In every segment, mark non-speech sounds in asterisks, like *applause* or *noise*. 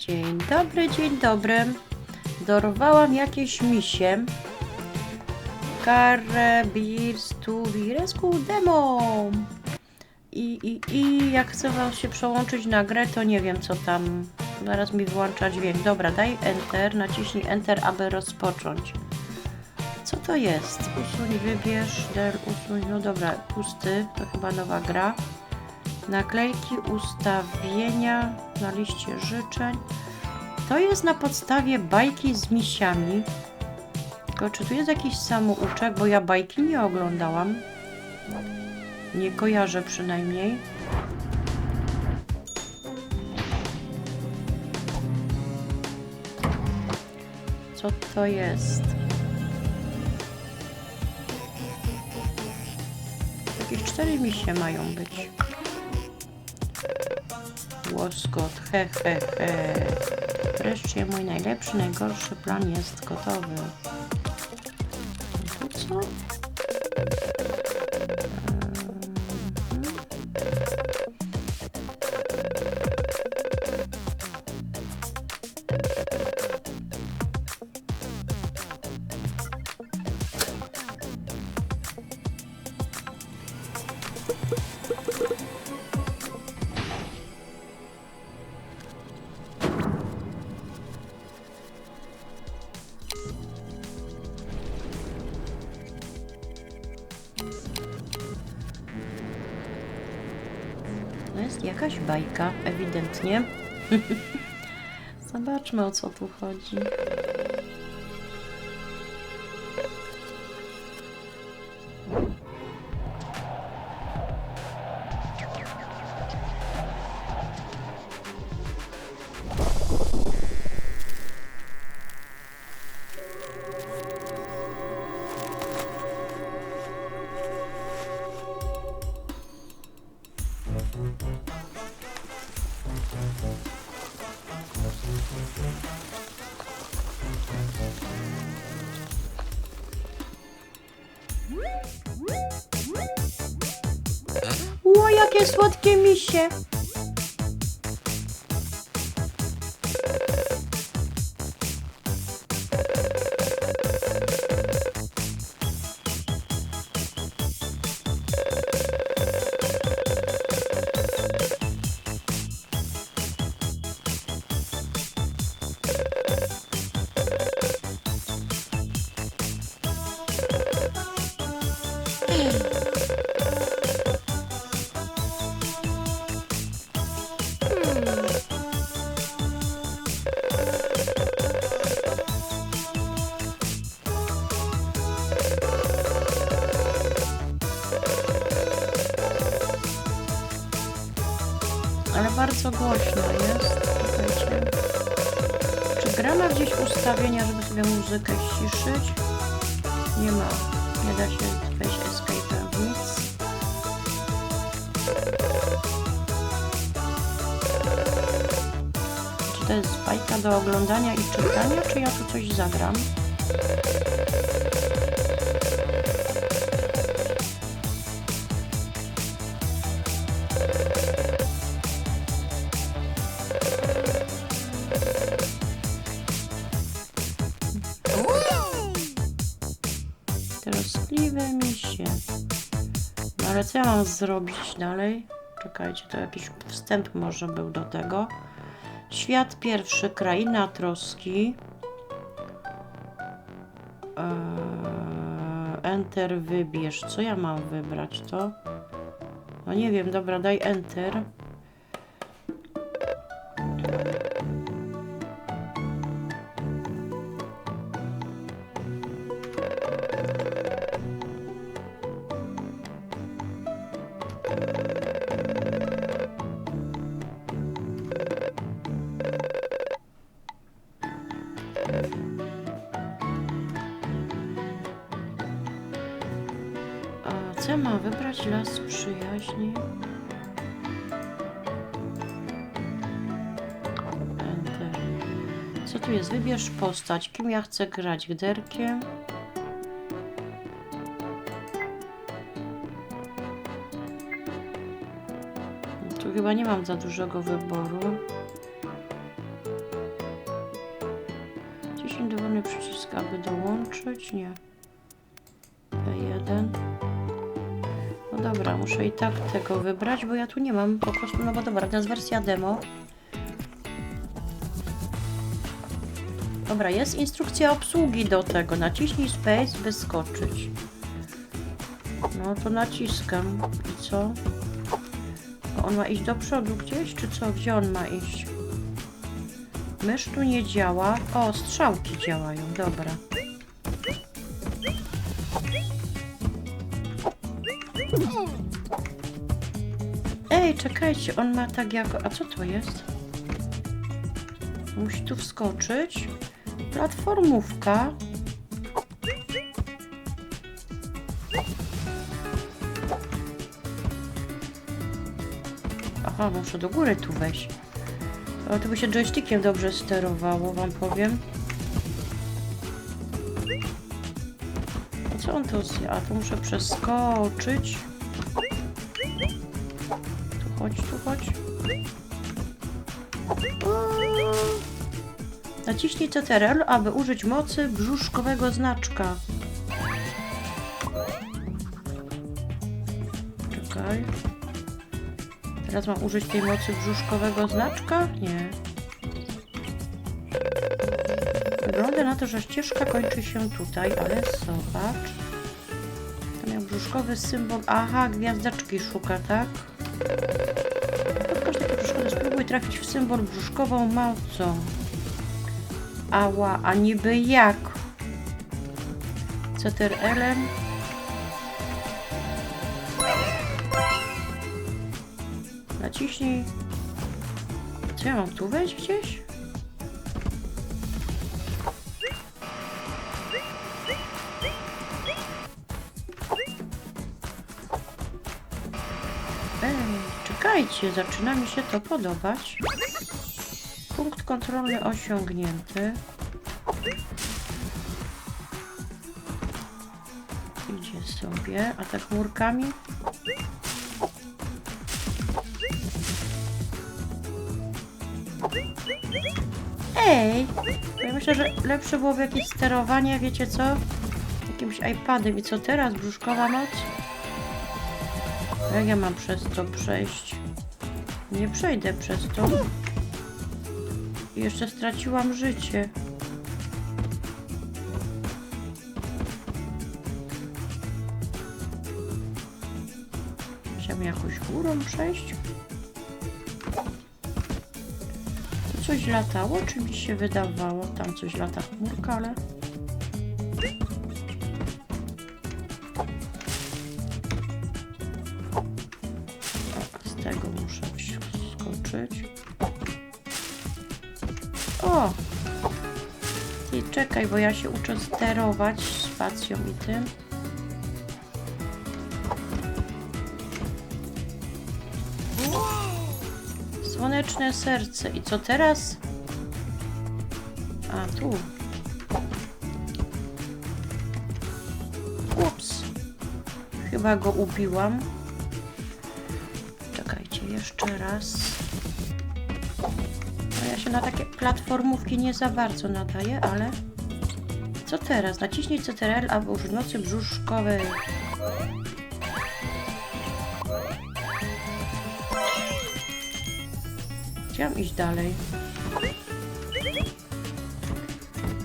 Dzień dobry, dzień dobry. Dorwałam jakieś misie. Beers to Rescue Demo. I, i, I jak chcę wam się przełączyć na grę, to nie wiem co tam. Zaraz mi włącza dźwięk. Dobra, daj Enter, naciśnij Enter, aby rozpocząć. Co to jest? Usuń, wybierz, del, usuń. No dobra, pusty, to chyba nowa gra. Naklejki, ustawienia na liście życzeń. To jest na podstawie bajki z misiami. Tylko czy tu jest jakiś samouczek, bo ja bajki nie oglądałam. Nie kojarzę przynajmniej. Co to jest? Jakieś cztery misie mają być. Łoskot, he he he. Wreszcie mój najlepszy, najgorszy plan jest gotowy. To co? Bajka, ewidentnie. *laughs* Zobaczmy o co tu chodzi. Słodkie misie! Głośno jest. Czekajcie. Czy gra ma gdzieś ustawienia, żeby sobie muzykę ściszyć? Nie ma. Nie da się wejść escape w nic. Czy to jest bajka do oglądania i czytania, czy ja tu coś zagram? Zrobić dalej? Czekajcie, to jakiś wstęp może był do tego. Świat pierwszy, kraina troski. Eee, enter wybierz. Co ja mam wybrać? To? No nie wiem, dobra, daj enter. Postać. Kim ja chcę grać? Gderkiem? Tu chyba nie mam za dużego wyboru. Naciśnij dowolny przycisk, aby dołączyć. Nie. P1. No dobra, muszę i tak tego wybrać, bo ja tu nie mam po prostu, no bo dobra, to jest wersja demo. Dobra, jest instrukcja obsługi do tego. Naciśnij space, by skoczyć. No to naciskam. I co? On ma iść do przodu gdzieś, czy co? Gdzie on ma iść? Mysz tu nie działa. O, strzałki działają, dobra. Ej, czekajcie, on ma tak jak... A co to jest? Musi tu wskoczyć. Platformówka. Aha, muszę do góry tu wejść. O, to by się joystickiem dobrze sterowało, wam powiem. Co on to zje? A, tu muszę przeskoczyć. Tu chodź, tu chodź. Uuu. Naciśnij CTRL, aby użyć mocy brzuszkowego znaczka. Czekaj. Teraz mam użyć tej mocy brzuszkowego znaczka? Nie. Wygląda na to, że ścieżka kończy się tutaj, ale zobacz. Tam miał brzuszkowy symbol. Aha, gwiazdeczki szuka, tak? Podkaż takie brzuszkowe. Spróbuj trafić w symbol brzuszkową mocą. Ała, a niby jak? CTRL-em? Naciśnij. Co ja mam tu wejść gdzieś? Ej, czekajcie, zaczyna mi się to podobać. Kontrolny osiągnięty. Idzie sobie, a tak chmurkami. Ej! Ja myślę, że lepsze byłoby jakieś sterowanie, wiecie co? Jakimś iPadem. I co teraz? Brzuszkowa moc? Jak ja mam przez to przejść? Nie przejdę przez to. Jeszcze straciłam życie. Chciałam jakoś górą przejść? Tu Coś latało, czy mi się wydawało? Tam coś lata chmurka, ale... O! I czekaj, bo ja się uczę sterować spacją i tym. Słoneczne serce. I co teraz? A, tu. Ups. Chyba go ubiłam. Czekajcie, jeszcze raz. Na takie platformówki nie za bardzo nadaję, ale... Co teraz? Naciśnij CTRL, aby użyć mocy brzuszkowej. Chciałam iść dalej.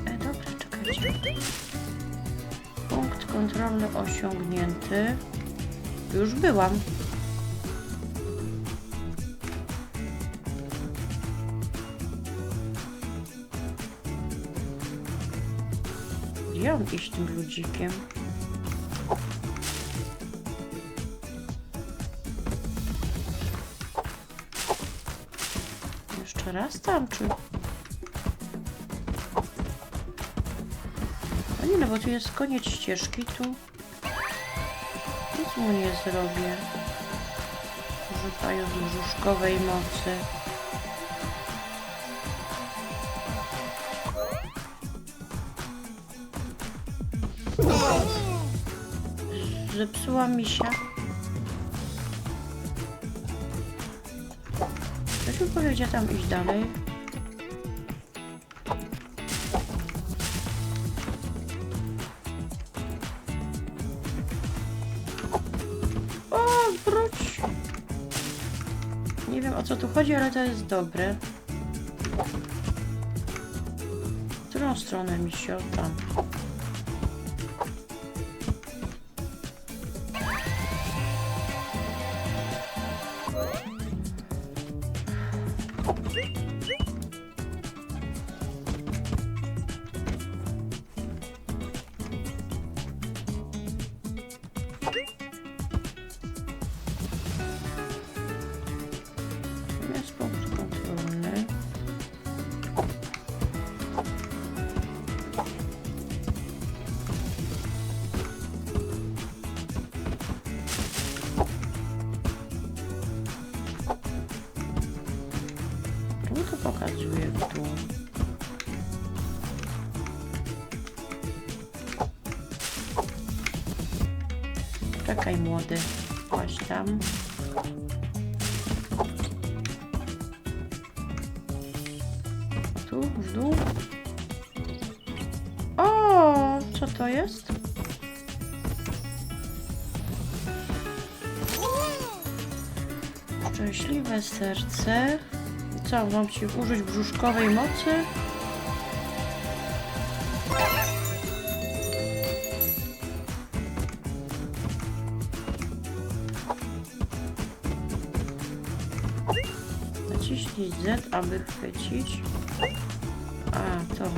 E, dobra, czekajcie. Punkt kontrolny osiągnięty. Już byłam. Iść tym ludzikiem? Jeszcze raz tam, czy... A nie, no bo tu jest koniec ścieżki, tu... Nic mu nie zrobię. Używając brzuszkowej mocy. zepsuła mi się. Ktoś mi powie, tam iść dalej. O, wróć! Nie wiem o co tu chodzi, ale to jest dobre. W którą stronę mi się tam? Czekaj młody, chodź tam. Tu, w dół. O, co to jest? Szczęśliwe serce. Co, mam ci użyć brzuszkowej mocy? Naciśnij Z, aby chwycić. A, to. O.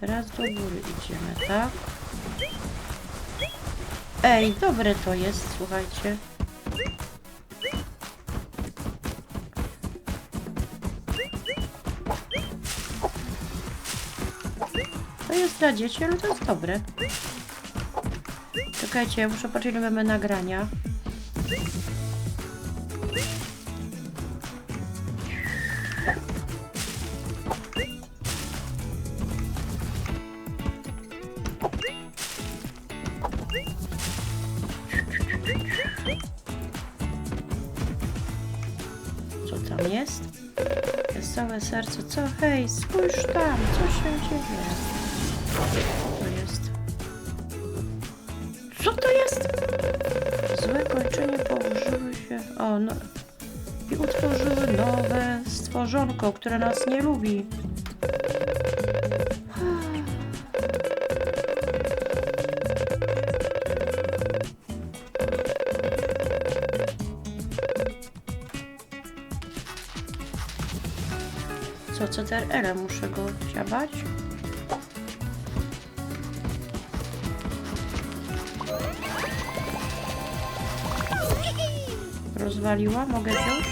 Teraz do góry idziemy, tak? Ej, dobre to jest, słuchajcie. To jest dla dzieci, ale to jest dobre. Czekajcie, muszę patrzeć, ile mamy nagrania. Co tam jest? Wesołe serce. Co? Hej, spójrz tam, co się dzieje? Się. O, no. I utworzyły nowe stworzonko, które nas nie lubi. Co, CTRL muszę go siabać? Rozwaliła? Mogę wziąć?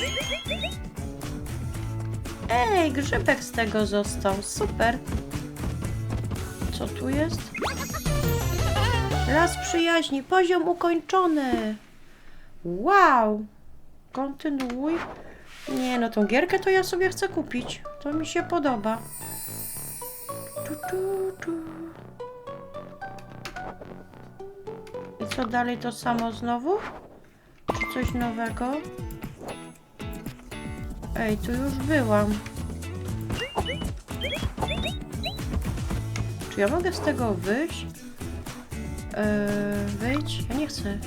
Ej, grzybek z tego został. Super. Co tu jest? Las przyjaźni. Poziom ukończony. Wow. Kontynuuj. Nie, no tą gierkę to ja sobie chcę kupić. To mi się podoba. Tu, tu, tu. I co dalej to samo znowu? Coś nowego? Ej, tu już byłam. Czy ja mogę z tego wyjść? Eee, wyjdź? Ja nie chcę.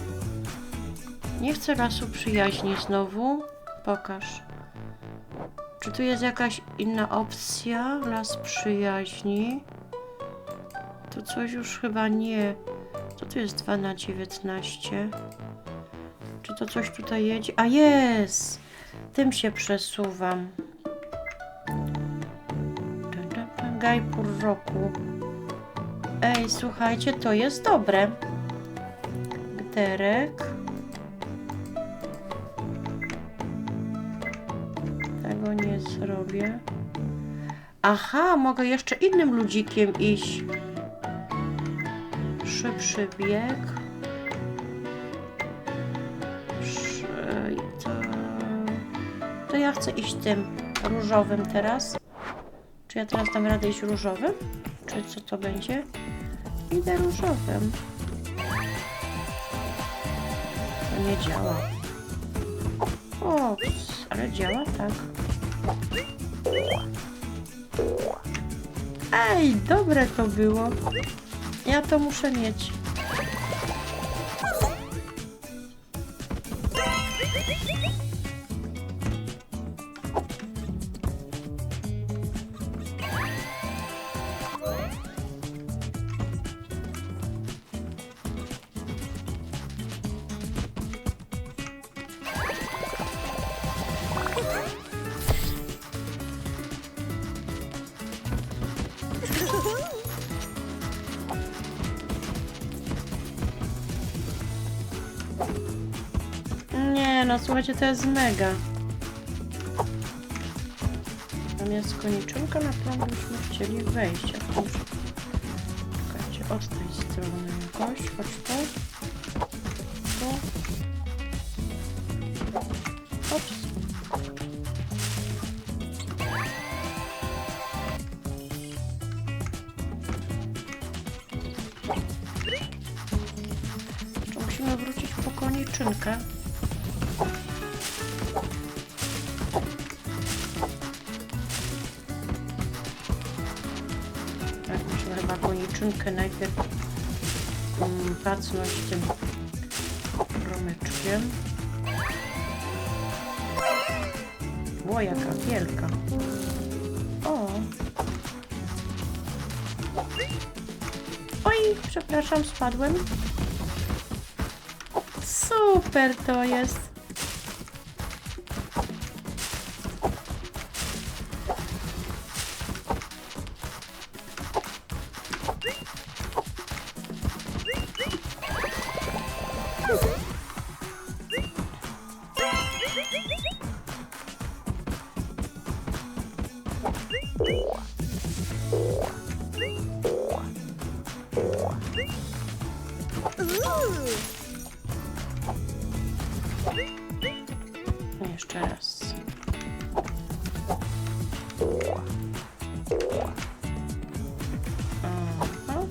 Nie chcę lasu przyjaźni znowu. Pokaż. Czy tu jest jakaś inna opcja? Las przyjaźni. Tu coś już chyba nie. To tu jest 2 na 19. To coś tutaj jedzie? A jest! Tym się przesuwam. Dun, dun, dun, Gaj pół roku. Ej, słuchajcie, to jest dobre. Gderek. Tego nie zrobię. Aha, mogę jeszcze innym ludzikiem iść. Szybszy bieg. Ja chcę iść tym różowym teraz. Czy ja teraz dam radę iść różowym? Czy co to będzie? Idę różowym. To nie działa. O, ale działa tak. Ej, dobre to było. Ja to muszę mieć. To jest mega. Tam jest koniczynka, na którą byśmy chcieli wejść. Czekajcie, od tej strony jakoś. Chodź tu. Tu. Ops. Pacnąć tym promyczkiem. O, jaka wielka. O. Oj, przepraszam, spadłem. Super to jest. Jeszcze raz. Aha.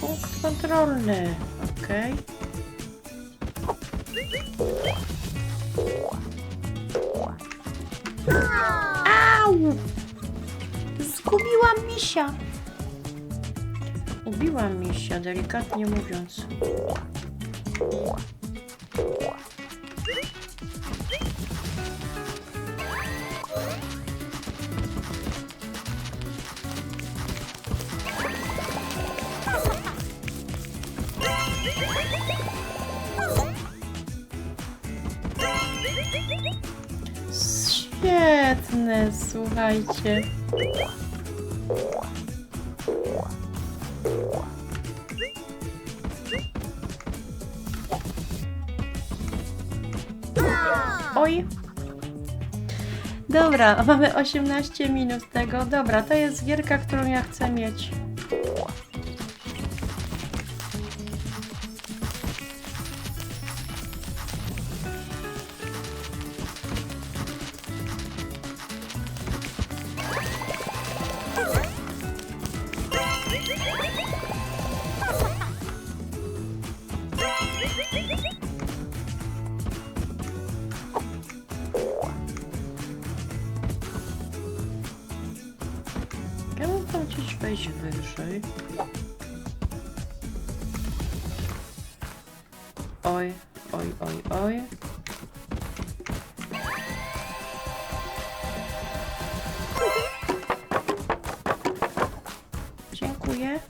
Punkt kontrolny. Okej. Au! Ubiłam misia, delikatnie mówiąc. Świetne, słuchajcie. Dobra, mamy 18 minut tego. Dobra, to jest gierka, którą ja chcę mieć. Oj. Dziękuję.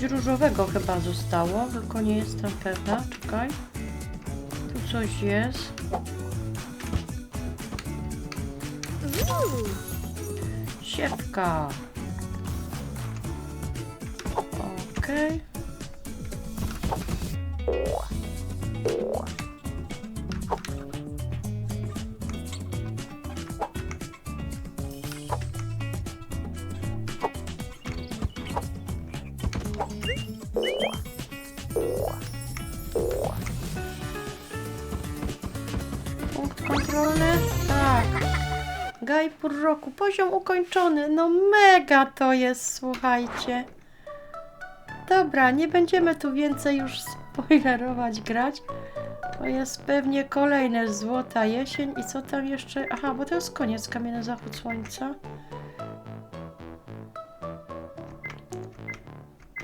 Coś różowego chyba zostało, tylko nie jestem pewna. Czekaj. Tu coś jest. Siewka. Okej. Punkt roku. Poziom ukończony. No mega to jest, słuchajcie. Dobra, nie będziemy tu więcej już spoilerować grać. To jest pewnie kolejne złota jesień i co tam jeszcze? Aha, bo to jest koniec, kamienny zachód słońca.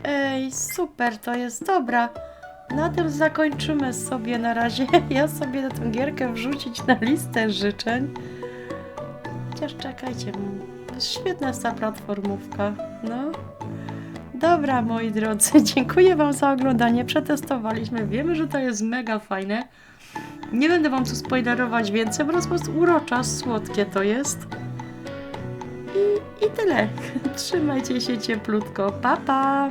Ej, super, to jest dobra. Na tym zakończymy sobie na razie. *laughs* Ja sobie tę gierkę wrzucić na listę życzeń. Chociaż czekajcie, świetna ta platformówka. No. Dobra, moi drodzy, *laughs* dziękuję Wam za oglądanie. Przetestowaliśmy. Wiemy, że to jest mega fajne. Nie będę Wam tu spoilerować więcej, bo po prostu urocza, słodkie to jest. I, I tyle. *laughs* Trzymajcie się cieplutko. Pa, pa!